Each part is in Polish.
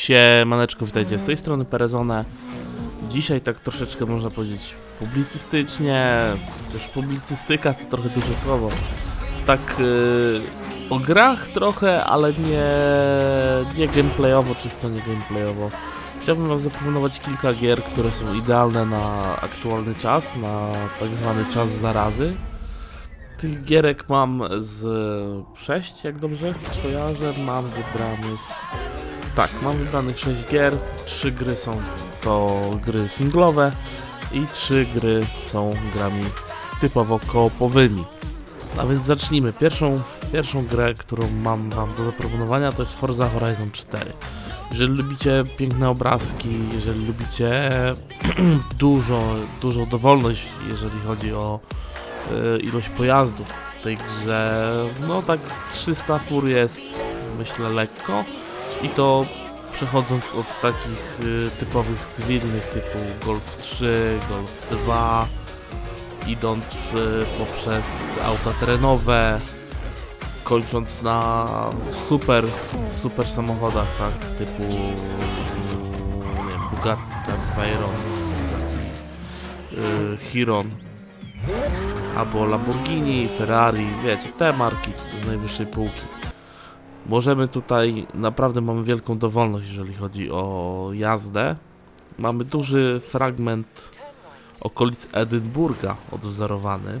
Siemaneczko, witajcie z tej strony Perezone. Dzisiaj tak troszeczkę można powiedzieć publicystycznie, też publicystyka to trochę duże słowo. Tak yy, o grach trochę, ale nie, nie gameplayowo, czysto nie gameplayowo. Chciałbym wam zaproponować kilka gier, które są idealne na aktualny czas, na tak zwany czas zarazy. Tych gierek mam z 6, jak dobrze kojarzę, mam wybranych tak, mam wybranych 6 gier. 3 gry są to gry singlowe i 3 gry są grami typowo koopowymi. A więc zacznijmy. Pierwszą, pierwszą grę, którą mam wam do zaproponowania to jest Forza Horizon 4. Jeżeli lubicie piękne obrazki, jeżeli lubicie dużo, dużą dowolność, jeżeli chodzi o e, ilość pojazdów w tej grze, no tak z 300 fur jest myślę lekko. I to przechodząc od takich y, typowych cywilnych typu Golf 3, Golf 2, idąc y, poprzez auta terenowe, kończąc na super, super samochodach, tak, typu Bugatti, tak, Veyron, y, Chiron, albo Lamborghini, Ferrari, wiecie, te marki z najwyższej półki. Możemy tutaj, naprawdę mamy wielką dowolność, jeżeli chodzi o jazdę. Mamy duży fragment okolic Edynburga odwzorowany.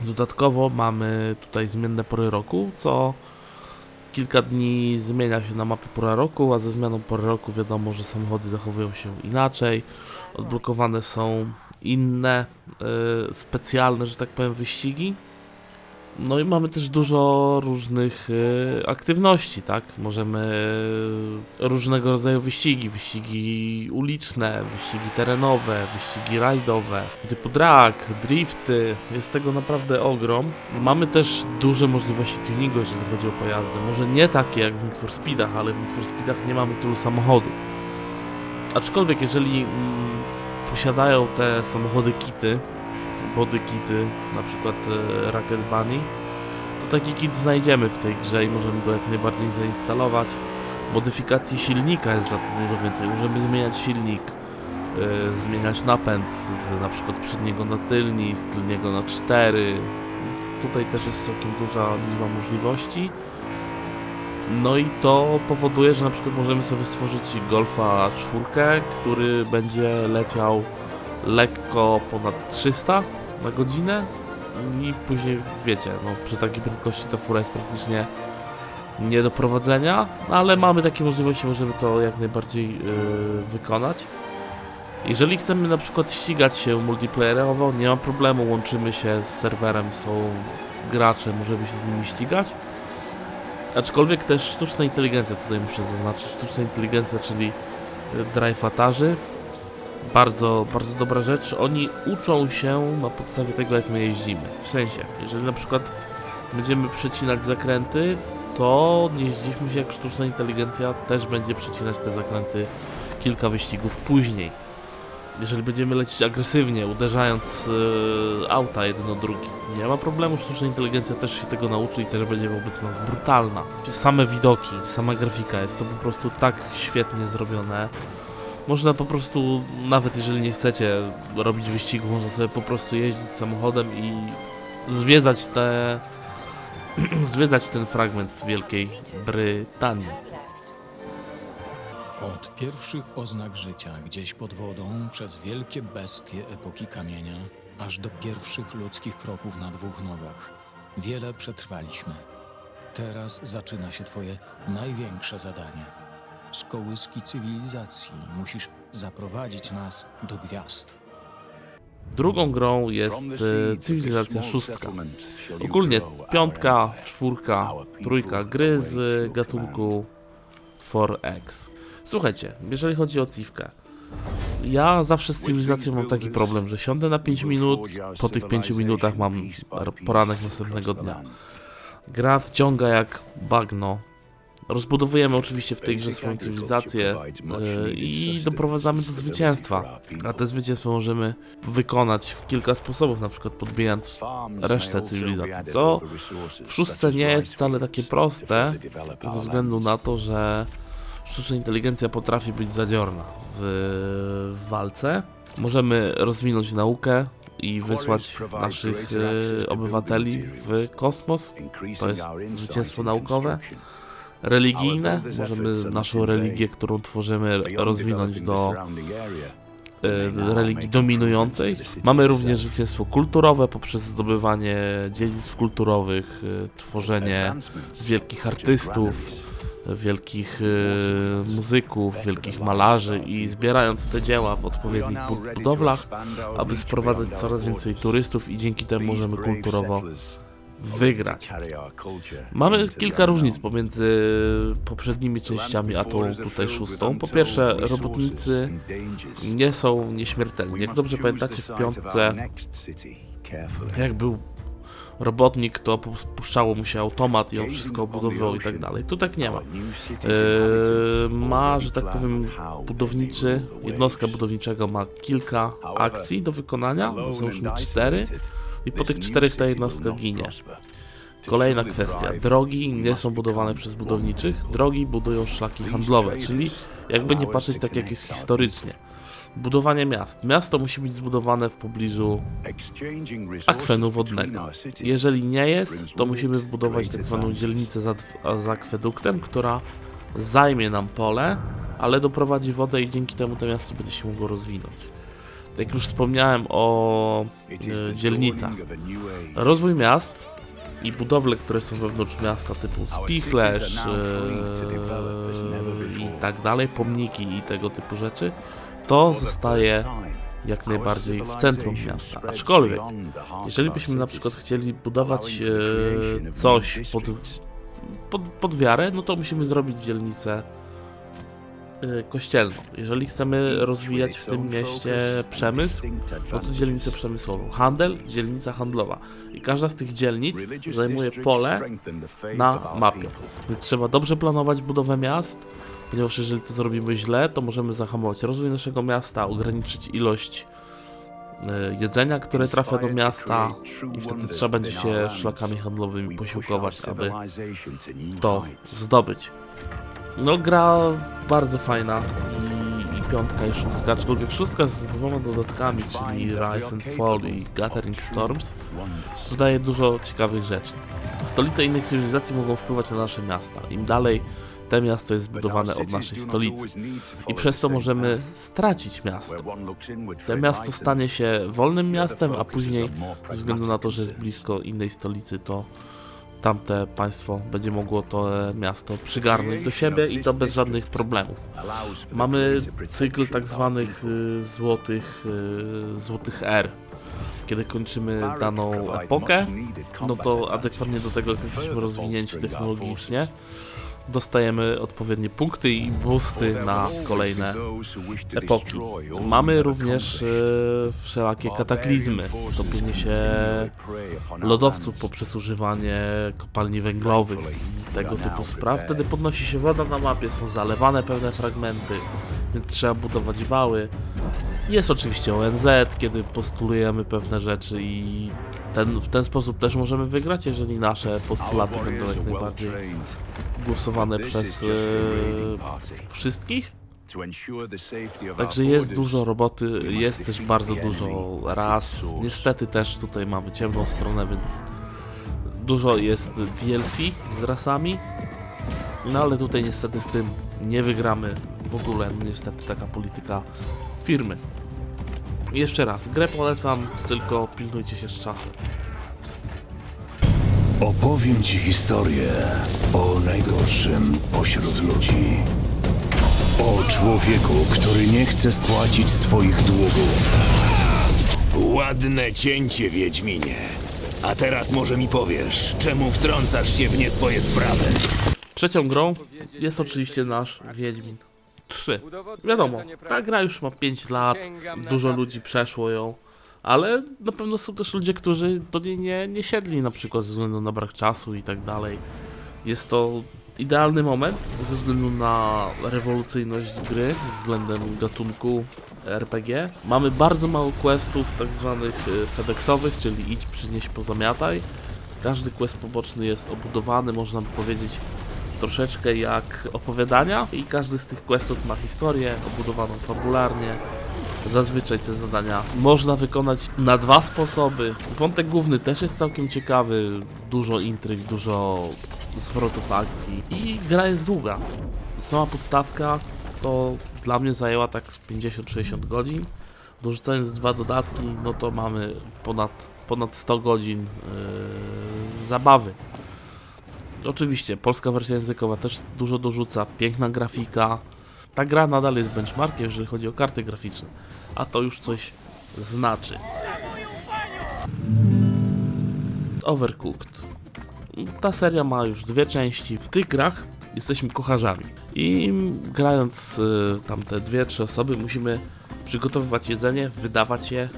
Dodatkowo mamy tutaj zmienne pory roku, co kilka dni zmienia się na mapie pora roku, a ze zmianą pory roku wiadomo, że samochody zachowują się inaczej. Odblokowane są inne, y, specjalne, że tak powiem, wyścigi. No i mamy też dużo różnych y, aktywności, tak? Możemy y, różnego rodzaju wyścigi, wyścigi uliczne, wyścigi terenowe, wyścigi rajdowe, typu drag, drifty, jest tego naprawdę ogrom. Mamy też duże możliwości tuningu, jeżeli chodzi o pojazdy. Może nie takie jak w Need for Speedach, ale w Need for Speedach nie mamy tylu samochodów. Aczkolwiek jeżeli mm, posiadają te samochody kity, body kity, na przykład e, Rocket Bunny, to taki kit znajdziemy w tej grze i możemy go jak najbardziej zainstalować. Modyfikacji silnika jest za to dużo więcej. Możemy zmieniać silnik, e, zmieniać napęd z na przykład przedniego na tylni, z tylniego na cztery. Tutaj też jest całkiem duża liczba możliwości. No i to powoduje, że na przykład możemy sobie stworzyć Golfa 4, który będzie leciał lekko ponad 300 na godzinę i później wiecie, no przy takiej prędkości ta fura jest praktycznie nie do prowadzenia, ale mamy takie możliwości, możemy to jak najbardziej yy, wykonać. Jeżeli chcemy na przykład ścigać się multiplayerowo, nie ma problemu, łączymy się z serwerem, są gracze, możemy się z nimi ścigać. Aczkolwiek też sztuczna inteligencja, tutaj muszę zaznaczyć, sztuczna inteligencja, czyli y, drive atarzy, bardzo, bardzo dobra rzecz. Oni uczą się na podstawie tego, jak my jeździmy. W sensie, jeżeli na przykład będziemy przecinać zakręty, to nie zdziwmy się, jak sztuczna inteligencja też będzie przecinać te zakręty kilka wyścigów później. Jeżeli będziemy lecieć agresywnie, uderzając yy, auta jeden o drugi, nie ma problemu, sztuczna inteligencja też się tego nauczy i też będzie wobec nas brutalna. Same widoki, sama grafika, jest to po prostu tak świetnie zrobione. Można po prostu, nawet jeżeli nie chcecie robić wyścigów, można sobie po prostu jeździć samochodem i zwiedzać te. zwiedzać ten fragment Wielkiej Brytanii. Od pierwszych oznak życia gdzieś pod wodą, przez wielkie bestie epoki kamienia, aż do pierwszych ludzkich kroków na dwóch nogach. Wiele przetrwaliśmy. Teraz zaczyna się Twoje największe zadanie. Z kołyski cywilizacji musisz zaprowadzić nas do gwiazd. Drugą grą jest e, Cywilizacja szóstka. Ogólnie piątka, czwórka, trójka gry z gatunku 4X. Słuchajcie, jeżeli chodzi o Civkę, ja zawsze z cywilizacją mam taki problem, że siądę na 5 minut, po tych 5 minutach mam poranek następnego dnia. Gra wciąga jak bagno. Rozbudowujemy oczywiście w tej grze swoją cywilizację e, i doprowadzamy do zwycięstwa. A te zwycięstwo możemy wykonać w kilka sposobów, na przykład podbijając resztę cywilizacji, co w szóstce nie jest wcale takie proste, ze względu na to, że sztuczna inteligencja potrafi być zadziorna w, w walce. Możemy rozwinąć naukę i wysłać naszych e, obywateli w kosmos. To jest zwycięstwo naukowe. Religijne, możemy naszą religię, którą tworzymy, rozwinąć do e, religii dominującej. Mamy również zwycięstwo kulturowe poprzez zdobywanie dziedzictw kulturowych, e, tworzenie wielkich artystów, wielkich e, muzyków, wielkich malarzy i zbierając te dzieła w odpowiednich bu- budowlach, aby sprowadzać coraz więcej turystów i dzięki temu możemy kulturowo wygrać. Mamy kilka różnic pomiędzy poprzednimi częściami, a tą tutaj szóstą. Po pierwsze, robotnicy nie są nieśmiertelni. Jak dobrze pamiętacie w piątce, jak był robotnik, to puszczało mu się automat i on wszystko obudowywał i tak dalej. Tu tak nie ma. Yy, ma, że tak powiem, budowniczy, jednostka budowniczego ma kilka akcji do wykonania, załóżmy cztery, i po tych czterech ta jednostka ginie. Kolejna kwestia. Drogi nie są budowane przez budowniczych, drogi budują szlaki handlowe, czyli jakby nie patrzeć tak jak jest historycznie. Budowanie miast. Miasto musi być zbudowane w pobliżu akwenu wodnego. Jeżeli nie jest, to musimy wbudować tak zwaną dzielnicę z, adw- z akweduktem, która zajmie nam pole, ale doprowadzi wodę i dzięki temu to miasto będzie się mogło rozwinąć. Jak już wspomniałem o e, dzielnicach. Rozwój miast i budowle, które są wewnątrz miasta typu spichlerz e, i tak dalej, pomniki i tego typu rzeczy, to zostaje jak najbardziej w centrum miasta. Aczkolwiek, jeżeli byśmy na przykład chcieli budować e, coś pod, pod, pod wiarę, no to musimy zrobić dzielnicę kościelną. Jeżeli chcemy rozwijać w tym mieście przemysł, no to dzielnicę przemysłową. Handel, dzielnica handlowa. I każda z tych dzielnic zajmuje pole na mapie. Więc trzeba dobrze planować budowę miast, ponieważ jeżeli to zrobimy źle, to możemy zahamować rozwój naszego miasta, ograniczyć ilość e, jedzenia, które trafia do miasta i wtedy trzeba będzie się szlakami handlowymi posiłkować, aby to zdobyć. No gra bardzo fajna i, i piątka i szóstka, aczkolwiek szóstka z dwoma dodatkami, czyli Rise and Fall i Gathering Storms, dodaje dużo ciekawych rzeczy. Stolice innych cywilizacji mogą wpływać na nasze miasta. Im dalej te miasto jest zbudowane od naszej stolicy i przez to możemy stracić miasto. To miasto stanie się wolnym miastem, a później ze względu na to, że jest blisko innej stolicy, to tamte państwo będzie mogło to e, miasto przygarnąć do siebie i to bez żadnych problemów. Mamy cykl tak zwanych y, złotych, y, złotych er. Kiedy kończymy daną epokę, no to adekwatnie do tego, jesteśmy rozwinięci technologicznie, dostajemy odpowiednie punkty i boosty na kolejne epoki. Mamy również e, wszelakie kataklizmy, topienie się lodowców poprzez używanie kopalni węglowych i tego typu spraw. Wtedy podnosi się woda na mapie, są zalewane pewne fragmenty, więc trzeba budować wały. Jest oczywiście ONZ, kiedy postulujemy pewne rzeczy i ten, w ten sposób też możemy wygrać, jeżeli nasze postulaty będą jak najbardziej głosowane przez e, wszystkich. Także jest dużo roboty, jest też bardzo dużo ras. Niestety też tutaj mamy ciemną stronę, więc dużo jest DLC z rasami. No ale tutaj niestety z tym nie wygramy w ogóle. No, niestety taka polityka firmy. Jeszcze raz, grę polecam, tylko pilnujcie się z czasem. Opowiem ci historię o najgorszym pośród ludzi. O człowieku, który nie chce spłacić swoich długów. Ładne cięcie, Wiedźminie. A teraz może mi powiesz, czemu wtrącasz się w nie swoje sprawy? Trzecią grą jest oczywiście nasz Wiedźmin 3. Wiadomo, ta gra już ma 5 lat, dużo ludzi przeszło ją, ale na pewno są też ludzie, którzy do niej nie, nie siedli na przykład ze względu na brak czasu i tak dalej. Jest to idealny moment ze względu na rewolucyjność gry względem gatunku RPG. Mamy bardzo mało questów tak zwanych y, FedExowych, czyli idź, przynieś, pozamiataj. Każdy quest poboczny jest obudowany, można by powiedzieć, troszeczkę jak opowiadania i każdy z tych questów ma historię obudowaną fabularnie. Zazwyczaj te zadania można wykonać na dwa sposoby. Wątek główny też jest całkiem ciekawy, dużo intryg, dużo zwrotów akcji i gra jest długa. Sama podstawka to dla mnie zajęła tak z 50-60 godzin. Dorzucając dwa dodatki, no to mamy ponad, ponad 100 godzin yy, zabawy. Oczywiście, polska wersja językowa też dużo dorzuca, piękna grafika. Ta gra nadal jest benchmarkiem, jeżeli chodzi o karty graficzne, a to już coś znaczy. Overcooked. Ta seria ma już dwie części. W tych grach jesteśmy kucharzami i grając y, tam te dwie, trzy osoby musimy przygotowywać jedzenie, wydawać je,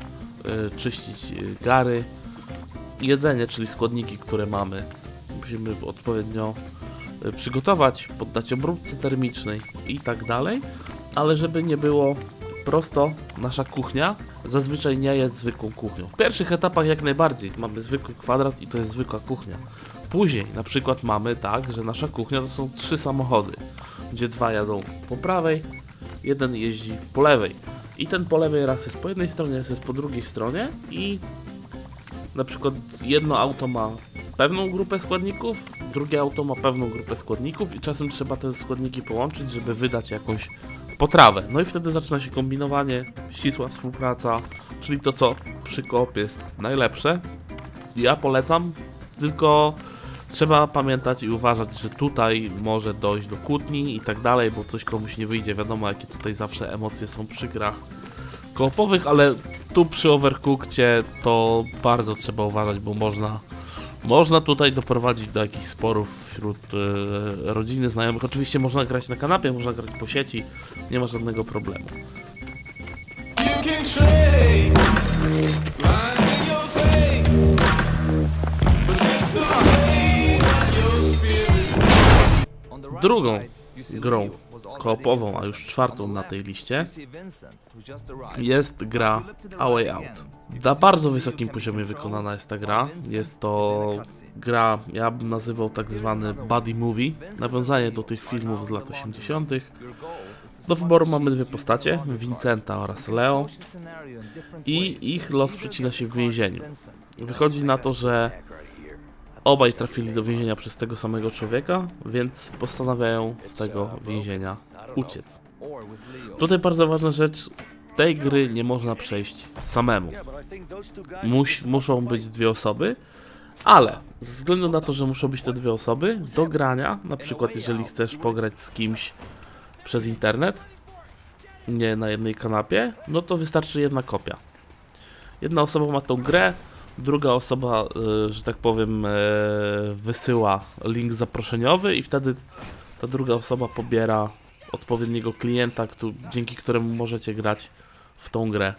y, czyścić y, gary. Jedzenie, czyli składniki, które mamy, musimy odpowiednio y, przygotować, poddać obróbce termicznej i tak dalej, ale żeby nie było prosto, nasza kuchnia zazwyczaj nie jest zwykłą kuchnią. W pierwszych etapach jak najbardziej mamy zwykły kwadrat i to jest zwykła kuchnia. Później na przykład mamy tak, że nasza kuchnia to są trzy samochody, gdzie dwa jadą po prawej, jeden jeździ po lewej. I ten po lewej raz jest po jednej stronie, raz jest po drugiej stronie i na przykład jedno auto ma pewną grupę składników, drugie auto ma pewną grupę składników i czasem trzeba te składniki połączyć, żeby wydać jakąś potrawę. No i wtedy zaczyna się kombinowanie, ścisła współpraca, czyli to co przy koop jest najlepsze. Ja polecam, tylko trzeba pamiętać i uważać, że tutaj może dojść do kłótni i tak dalej, bo coś komuś nie wyjdzie. Wiadomo, jakie tutaj zawsze emocje są przy grach koopowych, ale tu przy Overcookcie to bardzo trzeba uważać, bo można można tutaj doprowadzić do jakichś sporów wśród e, rodziny, znajomych. Oczywiście można grać na kanapie, można grać po sieci, nie ma żadnego problemu. Drugą grą koopową, a już czwartą na tej liście, jest gra A Way Out. Na bardzo wysokim poziomie wykonana jest ta gra. Jest to gra, ja bym nazywał tak zwany buddy movie, nawiązanie do tych filmów z lat 80. Do wyboru mamy dwie postacie, Vincenta oraz Leo i ich los przecina się w więzieniu. Wychodzi na to, że obaj trafili do więzienia przez tego samego człowieka, więc postanawiają z tego więzienia uciec. Tutaj bardzo ważna rzecz, tej gry nie można przejść samemu. Muś, muszą być dwie osoby, ale ze względu na to, że muszą być te dwie osoby, do grania, na przykład jeżeli chcesz pograć z kimś przez internet, nie na jednej kanapie, no to wystarczy jedna kopia. Jedna osoba ma tą grę, druga osoba, y, że tak powiem, y, wysyła link zaproszeniowy i wtedy ta druga osoba pobiera odpowiedniego klienta, dzięki któremu możecie grać w tą grę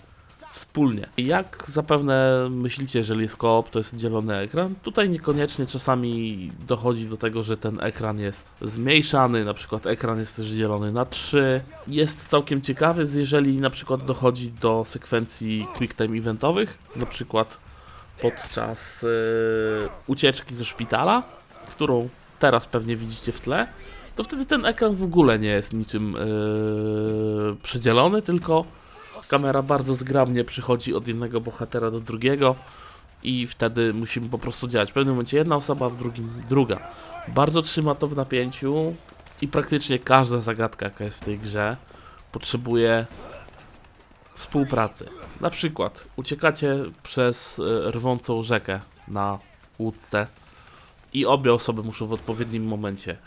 wspólnie. Jak zapewne myślicie, jeżeli jest koop, to jest dzielony ekran. Tutaj niekoniecznie czasami dochodzi do tego, że ten ekran jest zmniejszany, na przykład ekran jest też dzielony na trzy. Jest całkiem ciekawy, jeżeli na przykład dochodzi do sekwencji quick time eventowych, na przykład podczas yy, ucieczki ze szpitala, którą teraz pewnie widzicie w tle, to wtedy ten ekran w ogóle nie jest niczym yy, tylko kamera bardzo zgrabnie przychodzi od jednego bohatera do drugiego i wtedy musimy po prostu działać. W pewnym momencie jedna osoba, w drugim druga. Bardzo trzyma to w napięciu i praktycznie każda zagadka, jaka jest w tej grze, potrzebuje współpracy. Na przykład uciekacie przez e, rwącą rzekę na łódce i obie osoby muszą w odpowiednim momencie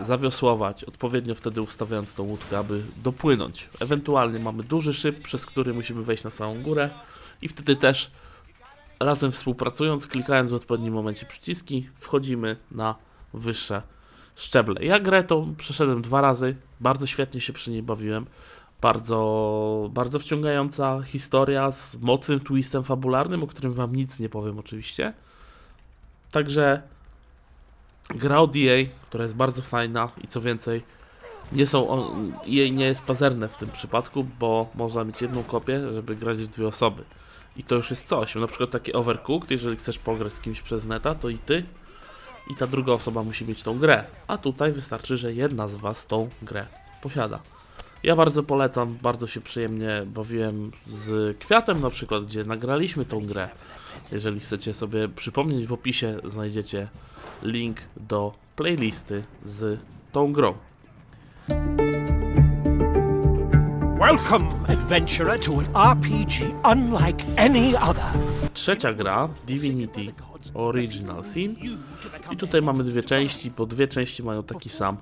y, zawiosłować, odpowiednio wtedy ustawiając tą łódkę, aby dopłynąć. Ewentualnie mamy duży szyb, przez który musimy wejść na samą górę i wtedy też razem współpracując, klikając w odpowiednim momencie przyciski, wchodzimy na wyższe szczeble. Ja grę tą przeszedłem dwa razy, bardzo świetnie się przy niej bawiłem. Bardzo, bardzo wciągająca historia z mocnym twistem fabularnym, o którym wam nic nie powiem oczywiście. Także gra od EA, która jest bardzo fajna i co więcej, nie są on, EA nie jest pazerne w tym przypadku, bo można mieć jedną kopię, żeby grać w dwie osoby. I to już jest coś. Na przykład takie Overcooked, jeżeli chcesz pograć z kimś przez neta, to i ty, i ta druga osoba musi mieć tą grę. A tutaj wystarczy, że jedna z Was tą grę posiada. Ja bardzo polecam, bardzo się przyjemnie bawiłem z Kwiatem na przykład, gdzie nagraliśmy tą grę. Jeżeli chcecie sobie przypomnieć, w opisie znajdziecie link do playlisty z tą grą. Welcome, adventurer, to an RPG unlike any other. Trzecia gra, Divinity Original Sin. I tutaj mamy dwie części, bo dwie części mają taki sam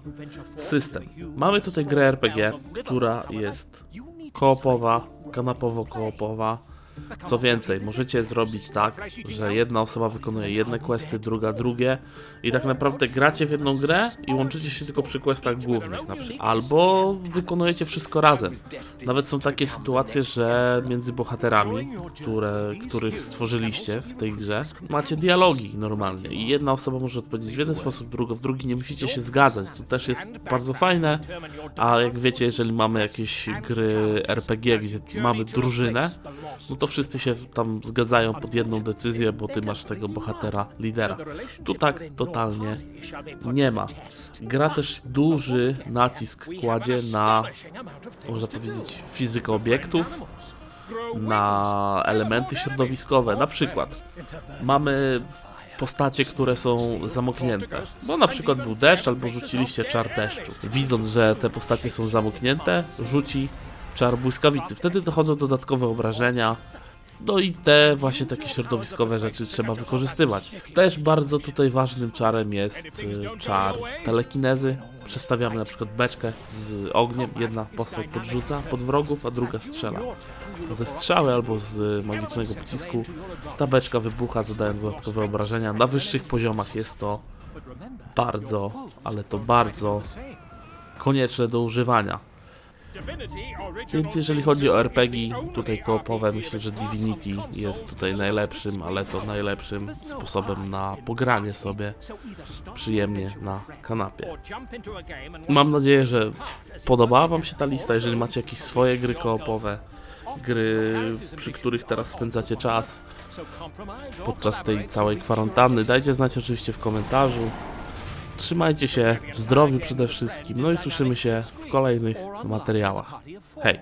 system. Mamy tutaj grę RPG, która jest koopowa, kanapowo-koopowa. Co więcej, możecie zrobić tak, że jedna osoba wykonuje jedne questy, druga drugie i tak naprawdę gracie w jedną grę i łączycie się tylko przy questach głównych na przykład. Albo wykonujecie wszystko razem. Nawet są takie sytuacje, że między bohaterami, które, których stworzyliście w tej grze, macie dialogi normalnie i jedna osoba może odpowiedzieć w jeden sposób, druga w drugi, nie musicie się zgadzać. To też jest bardzo fajne, a jak wiecie, jeżeli mamy jakieś gry RPG, gdzie mamy drużynę, no to wszyscy się tam zgadzają pod jedną decyzję, bo ty masz tego bohatera, lidera. Tu tak totalnie nie ma. Gra też duży nacisk kładzie na, można powiedzieć, fizykę obiektów, na elementy środowiskowe. Na przykład mamy postacie, które są zamknięte. Bo na przykład był deszcz, albo rzuciliście czar deszczu. Widząc, że te postacie są zamknięte, rzuci czar błyskawicy. Wtedy dochodzą dodatkowe obrażenia. No i te właśnie takie środowiskowe rzeczy trzeba wykorzystywać. Też bardzo tutaj ważnym czarem jest y, czar telekinezy. Przestawiamy na przykład beczkę z ogniem. Jedna postać podrzuca pod wrogów, a druga strzela. Ze strzały albo z magicznego pocisku ta beczka wybucha, zadając dodatkowe obrażenia. Na wyższych poziomach jest to bardzo, ale to bardzo konieczne do używania. Więc jeżeli chodzi o RPG, tutaj koopowe, myślę, że Divinity jest tutaj najlepszym, ale to najlepszym sposobem na pogranie sobie przyjemnie na kanapie. Mam nadzieję, że podobała Wam się ta lista. Jeżeli macie jakieś swoje gry koopowe, gry, przy których teraz spędzacie czas podczas tej całej kwarantanny, dajcie znać oczywiście w komentarzu. Trzymajcie się w zdrowiu przede wszystkim, no i słyszymy się w kolejnych materiałach. Hej!